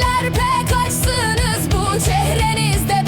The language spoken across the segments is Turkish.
Gemiler pek açsınız bu şehrinizde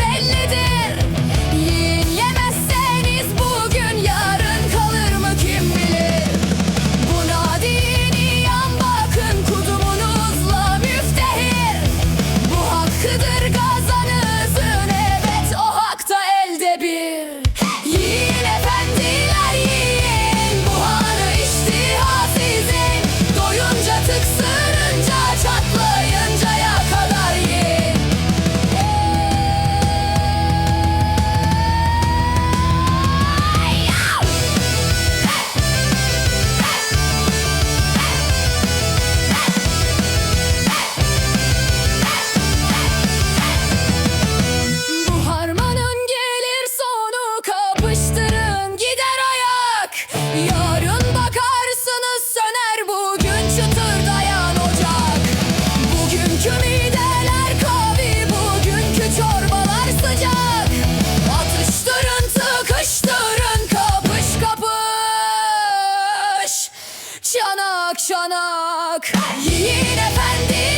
olmak Yiğit efendi.